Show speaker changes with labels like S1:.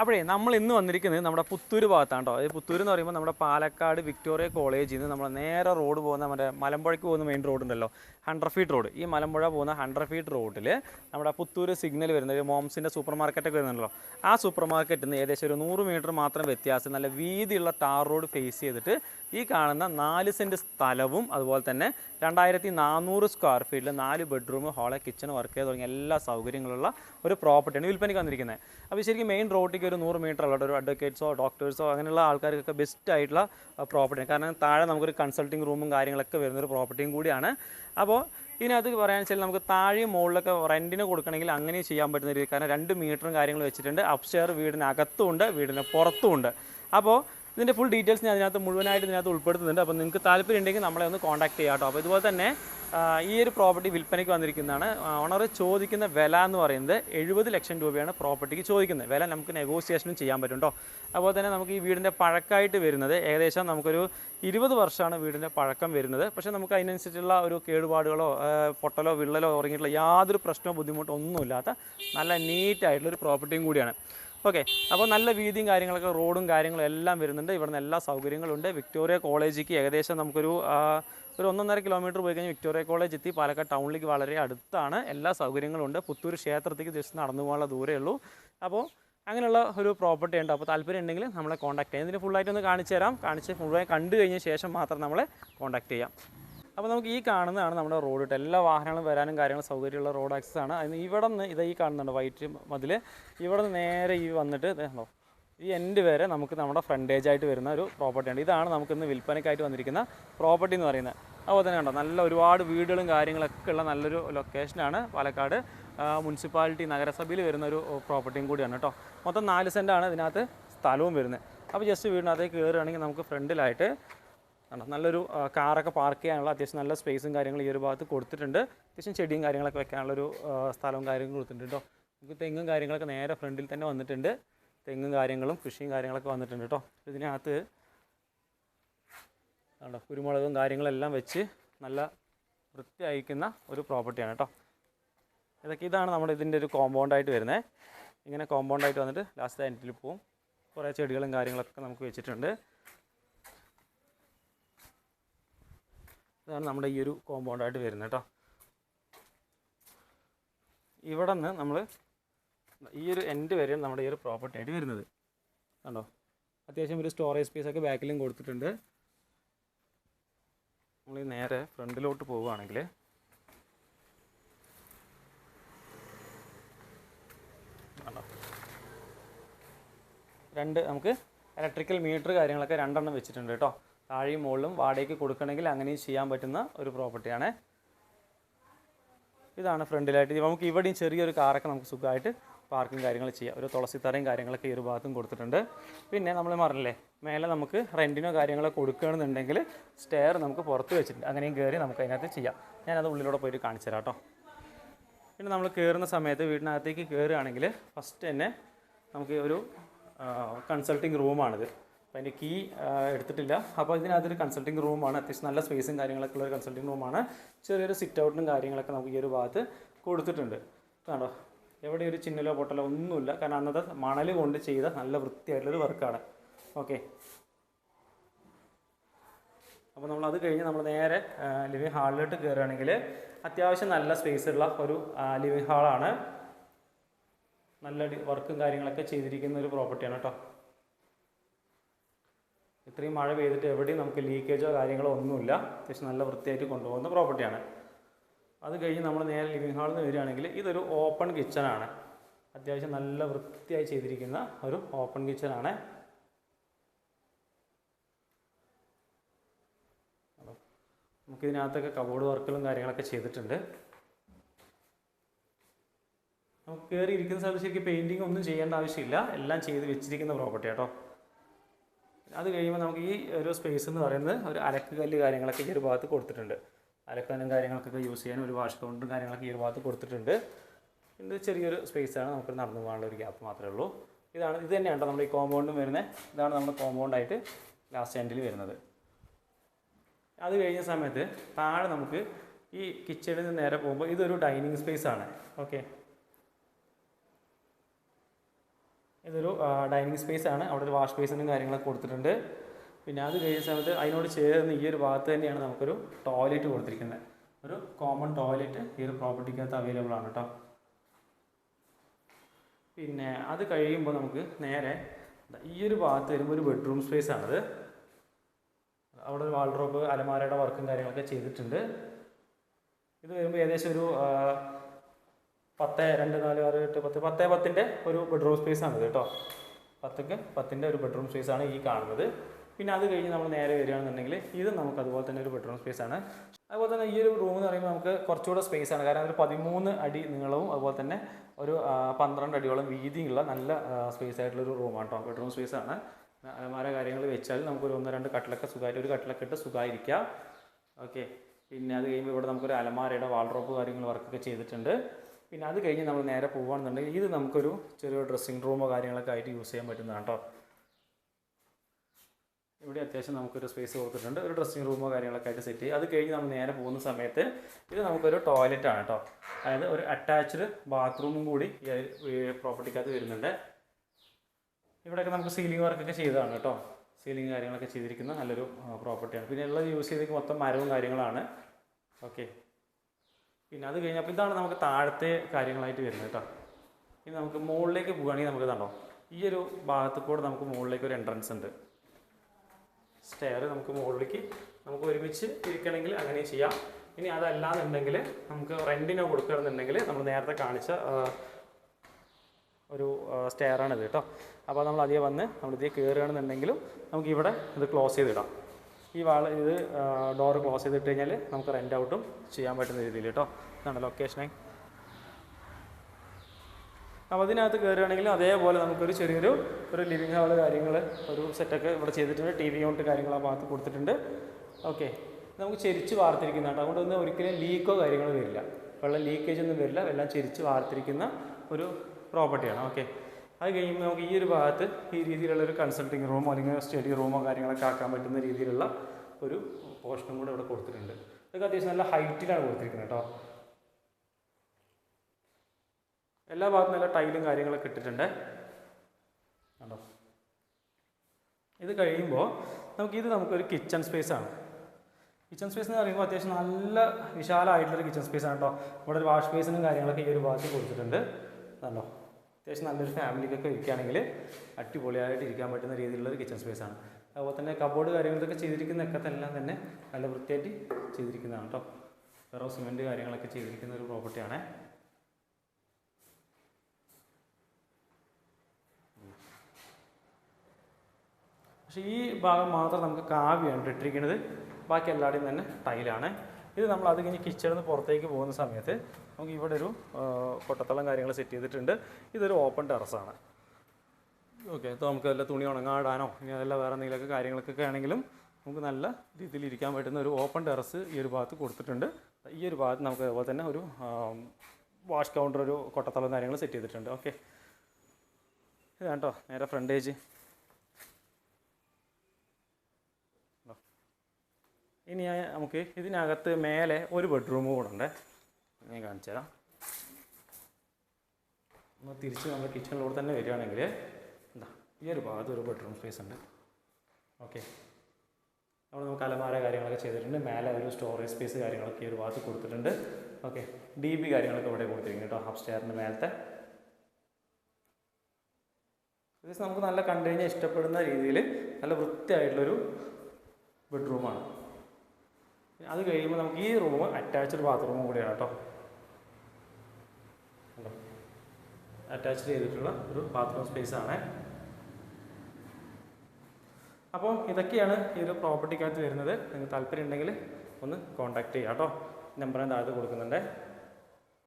S1: അപ്പോഴേ നമ്മൾ ഇന്ന് വന്നിരിക്കുന്നത് നമ്മുടെ പുത്തൂർ ഭാഗത്താണ് കേട്ടോ ഈ പുത്തൂർ എന്ന് പറയുമ്പോൾ നമ്മുടെ പാലക്കാട് വിക്ടോറിയ കോളേജിൽ നിന്ന് നമ്മൾ നേരെ റോഡ് പോകുന്ന നമ്മുടെ മലമ്പുഴയ്ക്ക് പോകുന്ന മെയിൻ റോഡ് ഉണ്ടല്ലോ. ഹൺഡ്രഡ് ഫീറ്റ് റോഡ് ഈ മലമ്പുഴ പോകുന്ന ഹൺഡ്രഡ് ഫീറ്റ് റോഡിൽ നമ്മുടെ പുത്തൂർ സിഗ്നൽ വരുന്ന ഒരു മോംസിന്റെ സൂപ്പർ മാർക്കറ്റൊക്കെ വരുന്നുണ്ടല്ലോ. ആ സൂപ്പർ മാർക്കറ്റിൽ നിന്ന് ഏകദേശം ഒരു നൂറ് മീറ്റർ മാത്രം വ്യത്യാസം നല്ല വീതിയുള്ള ടാർ റോഡ് ഫേസ് ചെയ്തിട്ട് ഈ കാണുന്ന നാല് സെന്റ് സ്ഥലവും അതുപോലെ തന്നെ രണ്ടായിരത്തി നാനൂറ് സ്ക്വയർ ഫീറ്റിൽ നാല് ബെഡ്റൂം ഹാൾ കിച്ചൺ വർക്ക് ചെയ്ത് തുടങ്ങിയ എല്ലാ സൗകര്യങ്ങളുള്ള ഒരു പ്രോപ്പർട്ടിയാണ് വിൽപ്പനയ്ക്ക് വന്നിരിക്കുന്നത്. അപ്പോൾ ശരിക്കും മെയിൻ റോഡിലേക്ക് ഒരു നൂറ് മീറ്റർ ഉള്ള ഒരു അഡ്വക്കേറ്റ്സോ ഡോക്ടേഴ്സോ അങ്ങനെയുള്ള ആൾക്കാർക്കൊക്കെ ബെസ്റ്റ് ആയിട്ടുള്ള പ്രോപ്പർട്ടിയാണ് കാരണം താഴെ നമുക്കൊരു കൺസൾട്ടിങ് റൂമും കാര്യങ്ങളൊക്കെ വരുന്നൊരു പ്രോപ്പർട്ടിയും കൂടിയാണ്. അപ്പോൾ ഇതിനകത്ത് പറയാന്ന് വെച്ചാൽ നമുക്ക് താഴെയും മുകളിലൊക്കെ റെന്റിന് കൊടുക്കണമെങ്കിൽ അങ്ങനെ ചെയ്യാൻ പറ്റുന്ന രീതി കാരണം രണ്ട് മീറ്ററും കാര്യങ്ങളും വെച്ചിട്ടുണ്ട്. അപ്സ്റ്റെയർ വീടിനകത്തും ഉണ്ട് വീടിന് പുറത്തും ഉണ്ട് അപ്പോൾ ഇതിന്റെ ഫുൾ ഡീറ്റെയിൽസ് ഞാൻ അതിനകത്ത് മുഴുവനായിട്ട് ഇതിനകത്ത് ഉൾപ്പെടുത്തുന്നുണ്ട്. അപ്പോൾ നിങ്ങൾക്ക് താല്പര്യം ഉണ്ടെങ്കിൽ നമ്മളെ ഒന്ന് കോൺടാക്ട് ചെയ്യാം കേട്ടോ. അപ്പോൾ ഇതുപോലെ തന്നെ ഈ ഒരു പ്രോപ്പർട്ടി വിൽപ്പനയ്ക്ക് വന്നിരിക്കുന്നതാണ്. ഓണർ ചോദിക്കുന്ന വില എന്ന് പറയുന്നത് എഴുപത് ലക്ഷം രൂപയാണ് പ്രോപ്പർട്ടിക്ക് ചോദിക്കുന്നത്. വില നമുക്ക് നെഗോസിയേഷനും ചെയ്യാൻ പറ്റും കേട്ടോ അതുപോലെ തന്നെ നമുക്ക് ഈ വീടിന്റെ പഴക്കമായിട്ട് വരുന്നത് ഏകദേശം നമുക്കൊരു ഇരുപത് വർഷമാണ് വീടിന്റെ പഴക്കം വരുന്നത്. പക്ഷേ നമുക്ക് അതിനനുസരിച്ചുള്ള ഒരു കേടുപാടുകളോ പൊട്ടലോ വിള്ളലോ ഉറങ്ങിയിട്ടുള്ള യാതൊരു പ്രശ്നമോ ബുദ്ധിമുട്ടോ ഒന്നുമില്ലാത്ത നല്ല നീറ്റായിട്ടുള്ളൊരു പ്രോപ്പർട്ടിയും കൂടിയാണ്. ഓക്കെ അപ്പോൾ നല്ല വീതിയും കാര്യങ്ങളൊക്കെ റോഡും കാര്യങ്ങളും എല്ലാം വരുന്നുണ്ട്. ഇവിടുന്ന് എല്ലാ സൗകര്യങ്ങളും ഉണ്ട്. വിക്ടോറിയ കോളേജിക്ക് ഏകദേശം നമുക്കൊരു ഒരു ഒന്നൊന്നര കിലോമീറ്റർ പോയി കഴിഞ്ഞാൽ വിക്ടോറിയ കോളേജ് എത്തി. പാലക്കാട് ടൗണിലേക്ക് വളരെ അടുത്താണ്. എല്ലാ സൗകര്യങ്ങളും ഉണ്ട്. പുത്തൂർ ക്ഷേത്രത്തേക്ക് ജസ്റ്റ് നടന്നു പോകാനുള്ള ദൂരമേ ഉള്ളൂ. അപ്പോൾ അങ്ങനെയുള്ള ഒരു പ്രോപ്പർട്ടി ഉണ്ട്. അപ്പോൾ താല്പര്യം ഉണ്ടെങ്കിൽ നമ്മളെ കോൺടാക്ട് ചെയ്യാം. ഇതിന് ഫുള്ളായിട്ട് ഒന്ന് കാണിച്ചു തരാം. കാണിച്ച് മുഴുവൻ കണ്ടു കഴിഞ്ഞ ശേഷം മാത്രം നമ്മളെ കോൺടാക്ട് ചെയ്യാം. അപ്പോൾ നമുക്ക് ഈ കാണുന്നതാണ് നമ്മുടെ റോഡ് കേട്ടോ എല്ലാ വാഹനങ്ങളും വരാനും കാര്യങ്ങളും സൗകര്യമുള്ള റോഡ് ആക്സസ് ആണ്. അതിന് ഇവിടെ നിന്ന് ഇത് ഈ കാണുന്നുണ്ട് വൈറ്റ് മതിൽ ഇവിടെ നിന്ന് നേരെ ഈ വന്നിട്ട് കണ്ടോ. ഈ എൻഡ് വരെ നമുക്ക് നമ്മുടെ ഫ്രണ്ടേജ് ആയിട്ട് വരുന്ന ഒരു പ്രോപ്പർട്ടിയാണ് ഇതാണ് നമുക്ക് നമുക്കിന്ന് വിൽപ്പനയ്ക്കായിട്ട് വന്നിരിക്കുന്ന പ്രോപ്പർട്ടി എന്ന് പറയുന്നത്. അതുപോലെ തന്നെ കണ്ടോ നല്ല ഒരുപാട് വീടുകളും കാര്യങ്ങളൊക്കെ ഉള്ള നല്ലൊരു ലൊക്കേഷനാണ് പാലക്കാട്. മുനിസിപ്പാലിറ്റി നഗരസഭയിൽ വരുന്ന ഒരു പ്രോപ്പർട്ടിയും കൂടിയാണ് കേട്ടോ. മൊത്തം നാല് സെന്റാണ് ഇതിനകത്ത് സ്ഥലവും വരുന്നത്. അപ്പോൾ ജസ്റ്റ് വീടിനകത്തേക്ക് കയറുകയാണെങ്കിൽ നമുക്ക് ഫ്രണ്ടിലായിട്ട് കണ്ടോ നല്ലൊരു കാറൊക്കെ പാർക്ക് ചെയ്യാനുള്ള അത്യാവശ്യം നല്ല സ്പേസും കാര്യങ്ങളും ഈ ഒരു ഭാഗത്ത് കൊടുത്തിട്ടുണ്ട്. അത്യാവശ്യം ചെടിയും കാര്യങ്ങളൊക്കെ വെക്കാനുള്ളൊരു സ്ഥലവും കാര്യങ്ങളും കൊടുത്തിട്ടുണ്ട് കേട്ടോ. നമുക്ക് തെങ്ങും കാര്യങ്ങളൊക്കെ നേരെ ഫ്രണ്ടിൽ തന്നെ വന്നിട്ടുണ്ട്. തെങ്ങും കാര്യങ്ങളും കൃഷിയും കാര്യങ്ങളൊക്കെ വന്നിട്ടുണ്ട് കേട്ടോ. ഇതിനകത്ത് കണ്ടോ കുരുമുളകും കാര്യങ്ങളെല്ലാം വെച്ച് നല്ല വൃത്തിയായിരിക്കുന്ന ഒരു പ്രോപ്പർട്ടിയാണ് കേട്ടോ. ഇതൊക്കെ ഇതാണ് നമ്മുടെ ഇതിന്റെ ഒരു കോമ്പൗണ്ടായിട്ട് വരുന്നത്. ഇങ്ങനെ കോമ്പൗണ്ടായിട്ട് വന്നിട്ട് ലാസ്റ്റ് എൻഡിൽ പോവും. കുറേ ചെടികളും കാര്യങ്ങളൊക്കെ നമുക്ക് വെച്ചിട്ടുണ്ട്. ഇതാണ് നമ്മുടെ ഈ ഒരു കോമ്പൗണ്ടായിട്ട് വരുന്നത് കേട്ടോ. ഇവിടെ നിന്ന് നമ്മൾ ഈ ഒരു എൻഡ് വരെയാണ് നമ്മുടെ ഈ ഒരു പ്രോപ്പർട്ടി ആയിട്ട് വരുന്നത്. കണ്ടോ? അത്യാവശ്യം ഒരു സ്റ്റോറേജ് സ്പേസ് ഒക്കെ ബാക്കിലും കൊടുത്തിട്ടുണ്ട്. നമ്മൾ ഈ നേരെ ഫ്രണ്ടിലോട്ട് പോവുകയാണെങ്കിൽ രണ്ട് നമുക്ക് ഇലക്ട്രിക്കൽ മീറ്റർ കാര്യങ്ങളൊക്കെ രണ്ടെണ്ണം വെച്ചിട്ടുണ്ട് കേട്ടോ. താഴെയും മുകളിലും വാടകയ്ക്ക് കൊടുക്കണമെങ്കിൽ അങ്ങനെയും ചെയ്യാൻ പറ്റുന്ന ഒരു പ്രോപ്പർട്ടിയാണ് ഇതാണ് ഫ്രണ്ടിലായിട്ട് നമുക്ക് ഇവിടെയും ചെറിയൊരു കാറൊക്കെ നമുക്ക് സുഖമായിട്ട് പാർക്കിംഗ് കാര്യങ്ങൾ ചെയ്യാം. ഒരു തുളസി തറയും കാര്യങ്ങളൊക്കെ ഈ ഒരു ഭാഗത്തും കൊടുത്തിട്ടുണ്ട്. പിന്നെ നമ്മൾ പറഞ്ഞില്ലേ മേലെ നമുക്ക് റെന്റിനോ കാര്യങ്ങളോ കൊടുക്കുകയാണെന്നുണ്ടെങ്കിൽ സ്റ്റെയർ നമുക്ക് പുറത്ത് വെച്ചിട്ടുണ്ട്. അങ്ങനെയും കയറി നമുക്ക് അതിനകത്ത് ചെയ്യാം. ഞാനത് ഉള്ളിലൂടെ പോയിട്ട് കാണിച്ചു തരാം കേട്ടോ. പിന്നെ നമ്മൾ കയറുന്ന സമയത്ത് വീടിനകത്തേക്ക് കയറുകയാണെങ്കിൽ ഫസ്റ്റ് തന്നെ നമുക്ക് ഒരു കൺസൾട്ടിങ് റൂമാണിത് അപ്പോൾ അതിന്റെ കീ എടുത്തിട്ടില്ല. അപ്പോൾ ഇതിനകത്തൊരു കൺസൾട്ടിങ് റൂമാണ് അത്യാവശ്യം നല്ല സ്പേസും കാര്യങ്ങളൊക്കെ ഉള്ള ഒരു കൺസൾട്ടിങ് റൂമാണ് ചെറിയൊരു സിറ്റ് ഔട്ടും കാര്യങ്ങളൊക്കെ നമുക്ക് ഈ ഒരു ഭാഗത്ത് കൊടുത്തിട്ടുണ്ട്. കണ്ടോ? എവിടെ ഒരു ചിന്നലോ പൊട്ടലോ ഒന്നുമില്ല. കാരണം അന്നത്തെ മണൽ കൊണ്ട് ചെയ്ത നല്ല വൃത്തിയായിട്ടുള്ളൊരു വർക്കാണ്. ഓക്കെ. അപ്പോൾ നമ്മൾ അത് കഴിഞ്ഞ് നമ്മൾ നേരെ ലിവിങ് ഹാളിലോട്ട് കയറുകയാണെങ്കിൽ അത്യാവശ്യം നല്ല സ്പേസ് ഉള്ള ഒരു ലിവിങ് ഹാളാണ് നല്ല വർക്കും കാര്യങ്ങളൊക്കെ ചെയ്തിരിക്കുന്ന ഒരു പ്രോപ്പർട്ടിയാണ് കേട്ടോ. ഇത്രയും മഴ പെയ്തിട്ട് എവിടെയും നമുക്ക് ലീക്കേജോ കാര്യങ്ങളോ ഒന്നുമില്ല. അത്യാവശ്യം നല്ല വൃത്തിയായിട്ട് കൊണ്ടുപോകുന്ന പ്രോപ്പർട്ടിയാണ് അത് കഴിഞ്ഞ് നമ്മൾ നേരെ ലിവിങ് ഹാളിൽ നിന്ന് വരികയാണെങ്കിൽ ഇതൊരു ഓപ്പൺ കിച്ചണാണ് അത്യാവശ്യം നല്ല വൃത്തിയായി ചെയ്തിരിക്കുന്ന ഒരു ഓപ്പൺ കിച്ചണാണ് നമുക്കിതിനകത്തൊക്കെ കബോർഡ് വർക്കുകളും കാര്യങ്ങളൊക്കെ ചെയ്തിട്ടുണ്ട്. നമുക്ക് കയറി ഇരിക്കുന്ന സ്ഥലത്ത് ശരിക്കും പെയിന്റിങ് ഒന്നും ചെയ്യേണ്ട ആവശ്യമില്ല. എല്ലാം ചെയ്ത് വെച്ചിരിക്കുന്ന പ്രോപ്പർട്ടി കേട്ടോ അത് കഴിയുമ്പോൾ നമുക്ക് ഈ ഒരു സ്പേസ് എന്ന് പറയുന്നത് ഒരു അലക്ക് കല്ല് കാര്യങ്ങളൊക്കെ ഈ ഒരു ഭാഗത്ത് കൊടുത്തിട്ടുണ്ട്. അലക്കാനും കാര്യങ്ങൾക്കൊക്കെ യൂസ് ചെയ്യാനും ഒരു വാഷ് കൗണ്ടറും കാര്യങ്ങളൊക്കെ ഈ ഭാഗത്ത് കൊടുത്തിട്ടുണ്ട്. ഇത് ചെറിയൊരു സ്പേസാണ് നമുക്ക് നടന്നു പോകാനുള്ള ഒരു ഗ്യാപ്പ് മാത്രമേ ഉള്ളൂ. ഇതാണ് ഇത് തന്നെയാണ് നമ്മുടെ ഈ കോമ്പൗണ്ടും വരുന്നത് ഇതാണ് നമ്മുടെ കോമ്പൗണ്ടായിട്ട് ലാസ്റ്റ് എൻഡിൽ വരുന്നത്. അത് കഴിഞ്ഞ സമയത്ത് താഴെ നമുക്ക് ഈ കിച്ചണിൽ നിന്ന് നേരെ പോകുമ്പോൾ ഇതൊരു ഡൈനിങ് സ്പേസ് ആണ്. ഓക്കെ ഇതൊരു ഡൈനിങ് സ്പേസ് ആണ്. അവിടെ ഒരു വാഷ് ബേസിനും കാര്യങ്ങളൊക്കെ കൊടുത്തിട്ടുണ്ട്. പിന്നെ അത് കഴിഞ്ഞ സമയത്ത് അതിനോട് ചേർന്ന് ഈ ഒരു ഭാഗത്ത് തന്നെയാണ് നമുക്കൊരു ടോയ്ലറ്റ് കൊടുത്തിരിക്കുന്നത്. ഒരു കോമൺ ടോയ്ലറ്റ് ഈ ഒരു പ്രോപ്പർട്ടിക്കകത്ത് അവൈലബിൾ ആണ് കേട്ടോ പിന്നെ അത് കഴിയുമ്പോൾ നമുക്ക് നേരെ ഈ ഒരു ഭാഗത്ത് വരുമ്പോൾ ഒരു ബെഡ്റൂം സ്പേസ് ആണത്. അവിടെ ഒരു വാൾഡ്രോപ്പ് അലമാരയുടെ വർക്കും കാര്യങ്ങളൊക്കെ ചെയ്തിട്ടുണ്ട്. ഇത് വരുമ്പോൾ ഏകദേശം ഒരു പത്ത് രണ്ട് നാല് ആറ് എട്ട് പത്ത് പത്ത് പത്തിന്റെ ഒരു ബെഡ്റൂം സ്പേസ് ആണ് കേട്ടോ പത്തൊക്കെ പത്തിന്റെ ഒരു ബെഡ്റൂം സ്പേസ് ആണ് ഈ കാണുന്നത്. പിന്നെ അത് കഴിഞ്ഞ് നമ്മൾ നേരെ വരികയാണെന്നുണ്ടെങ്കിൽ ഇത് നമുക്ക് അതുപോലെ തന്നെ ഒരു ബെഡ്റൂം സ്പേസ് ആണ്. അതുപോലെ തന്നെ ഈ ഒരു റൂം എന്ന് പറയുമ്പോൾ നമുക്ക് കുറച്ചുകൂടെ സ്പേസ് ആണ്. കാരണം ഒരു പതിമൂന്ന് അടി നീളവും അതുപോലെ തന്നെ ഒരു പന്ത്രണ്ട് അടിയോളം വീതിയുള്ള നല്ല സ്പേസ് ആയിട്ടുള്ള ഒരു റൂമാണ് കേട്ടോ ബെഡ്റൂം സ്പേസ് ആണ്. അലമാര കാര്യങ്ങൾ വെച്ചാൽ നമുക്കൊരു ഒന്ന് രണ്ട് കട്ടിലൊക്കെ സുഖമായിട്ട് ഒരു കട്ടിലൊക്കെ ഇട്ട് സുഖമായിരിക്കാം ഓക്കെ. പിന്നെ അത് കഴിയുമ്പോൾ ഇവിടെ നമുക്കൊരു അലമാരയുടെ വാൾഡ്രോപ്പ് കാര്യങ്ങൾ വർക്കൊക്കെ ചെയ്തിട്ടുണ്ട്. പിന്നെ അത് കഴിഞ്ഞ് നമ്മൾ നേരെ പോകുകയാണെന്നുണ്ടെങ്കിൽ ഇത് നമുക്കൊരു ചെറിയ ഡ്രസ്സിങ് റൂമോ കാര്യങ്ങളൊക്കെ ആയിട്ട് യൂസ് ചെയ്യാൻ പറ്റുന്നതാണ് കേട്ടോ ഇവിടെ അത്യാവശ്യം നമുക്കൊരു സ്പേസ് കൊടുത്തിട്ടുണ്ട്. ഒരു ഡ്രസ്സിങ് റൂമോ കാര്യങ്ങളൊക്കെ ആയിട്ട് സെറ്റ് ചെയ്യും അത് കഴിഞ്ഞ് നമ്മൾ നേരെ പോകുന്ന സമയത്ത് ഇത് നമുക്കൊരു ടോയ്ലറ്റ് ആണ് കേട്ടോ അതായത് ഒരു അറ്റാച്ച്ഡ് ബാത്റൂമും കൂടി ഈ പ്രോപ്പർട്ടിക്കകത്ത് വരുന്നുണ്ട്. ഇവിടെയൊക്കെ നമുക്ക് സീലിംഗ് വർക്കൊക്കെ ചെയ്തതാണ് കേട്ടോ സീലിംഗ് കാര്യങ്ങളൊക്കെ ചെയ്തിരിക്കുന്ന നല്ലൊരു പ്രോപ്പർട്ടിയാണ് പിന്നെ ഉള്ളത് യൂസ് ചെയ്തേക്ക് മൊത്തം മരവും കാര്യങ്ങളാണ്. ഓക്കെ പിന്നെ അത് കഴിഞ്ഞപ്പോൾ ഇതാണ് നമുക്ക് താഴത്തെ കാര്യങ്ങളായിട്ട് വരുന്നത് കേട്ടോ ഇനി നമുക്ക് മുകളിലേക്ക് പോകുകയാണെങ്കിൽ നമുക്ക് ഇതാണ്ടോ ഈ ഒരു ഭാഗത്ത് കൂടെ നമുക്ക് മുകളിലേക്ക് ഒരു എൻട്രൻസ് ഉണ്ട്. സ്റ്റെയർ നമുക്ക് മുകളിലേക്ക് നമുക്ക് ഒരുമിച്ച് ഇരിക്കണമെങ്കിൽ അങ്ങനെ ചെയ്യാം. ഇനി അതല്ലാന്നുണ്ടെങ്കിൽ നമുക്ക് റെന്റിനോ കൊടുക്കുകയാണെന്നുണ്ടെങ്കിൽ നമ്മൾ നേരത്തെ കാണിച്ച ഒരു സ്റ്റെയറാണിത് കേട്ടോ. അപ്പോൾ നമ്മൾ അതേ വന്ന് നമ്മൾ ഇതേ കയറുകയാണെന്നുണ്ടെങ്കിലും നമുക്കിവിടെ ഇത് ക്ലോസ് ചെയ്തിടാം. ഈ വാൾ ഇത് ഡോർ ക്ലോസ് ചെയ്തിട്ട് കഴിഞ്ഞാൽ നമുക്ക് റെന്റ് ഔട്ടും ചെയ്യാൻ പറ്റുന്ന രീതിയിൽ കേട്ടോ. ഇതാണ് ലൊക്കേഷനെ അപ്പോൾ അതിനകത്ത് കയറുകയാണെങ്കിൽ അതേപോലെ നമുക്കൊരു ചെറിയൊരു ഒരു ലിവിങ് ഹാൾ കാര്യങ്ങൾ ഒരു സെറ്റൊക്കെ ഇവിടെ ചെയ്തിട്ടുണ്ട്. ടി വി കൊണ്ട് കാര്യങ്ങൾ ആ ഭാഗത്ത് കൊടുത്തിട്ടുണ്ട്. ഓക്കെ നമുക്ക് ചെരിച്ച് വാർത്തിരിക്കുന്നതാണ് അതുകൊണ്ടൊന്നും ഒരിക്കലും ലീക്കോ കാര്യങ്ങളോ വരില്ല. വെള്ളം ലീക്കേജ് ഒന്നും വരില്ല. എല്ലാം ചെരിച്ച് വാർത്തിരിക്കുന്ന ഒരു പ്രോപ്പർട്ടിയാണ് ഓക്കെ അത് കഴിയുമ്പോൾ നമുക്ക് ഈ ഒരു ഭാഗത്ത് ഈ രീതിയിലുള്ള ഒരു കൺസൾട്ടിങ് റൂമോ അല്ലെങ്കിൽ സ്റ്റഡി റൂമോ കാര്യങ്ങളൊക്കെ ആക്കാൻ പറ്റുന്ന രീതിയിലുള്ള ഒരു പോർഷനും കൂടെ ഇവിടെ കൊടുത്തിട്ടുണ്ട്. ഇതൊക്കെ അത്യാവശ്യം നല്ല ഹൈറ്റിലാണ് കൊടുത്തിരിക്കുന്നത് കേട്ടോ. എല്ലാ ഭാഗത്തും നല്ല ടൈലും കാര്യങ്ങളൊക്കെ ഇട്ടിട്ടുണ്ട്. കണ്ടോ? ഇത് കഴിയുമ്പോൾ നമുക്ക് ഇത് നമുക്കൊരു കിച്ചൺ സ്പേസ് ആണ്. കിച്ചൺ സ്പേസ് എന്ന് പറയുമ്പോൾ അത്യാവശ്യം നല്ല വിശാലമായിട്ടുള്ളൊരു കിച്ചൺ സ്പേസ് ആണ് കേട്ടോ. ഇവിടെ ഒരു വാഷ് ബേസിനും കാര്യങ്ങളൊക്കെ ഈ ഒരു ഭാഗത്ത് കൊടുത്തിട്ടുണ്ട്. കണ്ടോ? അത്യാവശ്യം നല്ലൊരു ഫാമിലിക്കൊക്കെ ഇരിക്കുകയാണെങ്കിൽ അടിപൊളിയായിട്ട് ഇരിക്കാൻ പറ്റുന്ന രീതിയിലുള്ള ഒരു കിച്ചൺ സ്പേസ് ആണ്. അതുപോലെ തന്നെ കബോർഡ് കാര്യങ്ങളൊക്കെ ചെയ്തിരിക്കുന്നതൊക്കെ എല്ലാം തന്നെ നല്ല വൃത്തിയായിട്ട് ചെയ്തിരിക്കുന്നതാണ് കേട്ടോ. വേറെ സിമെന്റ് കാര്യങ്ങളൊക്കെ ചെയ്തിരിക്കുന്ന ഒരു പ്രോപ്പർട്ടിയാണ് പക്ഷേ ഈ ഭാഗം മാത്രം നമുക്ക് കാവ്യാണ് ഇട്ടിരിക്കുന്നത്. ബാക്കി എല്ലാവരുടെയും തന്നെ ടൈലാണ്. ഇത് നമ്മൾ അത് കഴിഞ്ഞ് കിച്ചണിൽ നിന്ന് പുറത്തേക്ക് പോകുന്ന സമയത്ത് നമുക്ക് ഇവിടെ ഒരു കൊട്ടത്തളം കാര്യങ്ങൾ സെറ്റ് ചെയ്തിട്ടുണ്ട്. ഇതൊരു ഓപ്പൺ ടെറസാണ് ഓക്കെ അപ്പോൾ നമുക്ക് വല്ല തുണി ഉണങ്ങാടാനോ ഇനി അതെല്ലാം വേറെ എന്തെങ്കിലുമൊക്കെ കാര്യങ്ങൾക്കൊക്കെ ആണെങ്കിലും നമുക്ക് നല്ല രീതിയിൽ ഇരിക്കാൻ പറ്റുന്ന ഒരു ഓപ്പൺ ടെറസ് ഈ ഒരു ഭാഗത്ത് കൊടുത്തിട്ടുണ്ട്. ഈ ഒരു ഭാഗത്ത് നമുക്ക് അതുപോലെ തന്നെ ഒരു വാഷ് കൗണ്ടർ ഒരു കൊട്ടത്തളം കാര്യങ്ങൾ സെറ്റ് ചെയ്തിട്ടുണ്ട്. ഓക്കെ ഇതാണ് കേട്ടോ നേരെ ഫ്രണ്ടേജ് ഇനി നമുക്ക് ഇതിനകത്ത് മേലെ ഒരു ബെഡ്റൂം കൂടെ ഉണ്ട്. ഞാൻ കാണിച്ചു തരാം. നമ്മൾ തിരിച്ച് നമ്മൾ കിച്ചണിലൂടെ തന്നെ വരികയാണെങ്കിൽ എന്താ ഈ ഒരു ഭാഗത്ത് ഒരു ബെഡ്റൂം സ്പേസ് ഉണ്ട്. ഓക്കെ അവിടെ നമുക്ക് അലമാര കാര്യങ്ങളൊക്കെ ചെയ്തിട്ടുണ്ട്. മേലെ ഒരു സ്റ്റോറേജ് സ്പേസ് കാര്യങ്ങളൊക്കെ ഈ ഒരു ഭാഗത്ത് കൊടുത്തിട്ടുണ്ട്. ഓക്കെ ഡി ബി കാര്യങ്ങളൊക്കെ ഇവിടെ കൊടുത്തിരിക്കുന്നു കേട്ടോ ഹാഫ് സ്റ്റെയറിന്റെ മേലത്തെ. ഇത് നമുക്ക് നല്ല കണ്ടു കഴിഞ്ഞാൽ ഇഷ്ടപ്പെടുന്ന രീതിയിൽ നല്ല വൃത്തിയായിട്ടുള്ളൊരു ബെഡ്റൂമാണ് അത് കഴിയുമ്പോൾ നമുക്ക് ഈ റൂം അറ്റാച്ച്ഡ് ബാത്റൂമും കൂടിയാണ് കേട്ടോ. അറ്റാച്ച്ഡ് ചെയ്തിട്ടുള്ള ഒരു ബാത്റൂം സ്പേസ് ആണ്. അപ്പോൾ ഇതൊക്കെയാണ് ഈ ഒരു പ്രോപ്പർട്ടിക്കകത്ത് വരുന്നത്. നിങ്ങൾക്ക് താല്പര്യം ഉണ്ടെങ്കിൽ ഒന്ന് കോൺടാക്ട് ചെയ്യാം കേട്ടോ. നമ്പർ ഞാൻ താഴത്ത് കൊടുക്കുന്നുണ്ട്.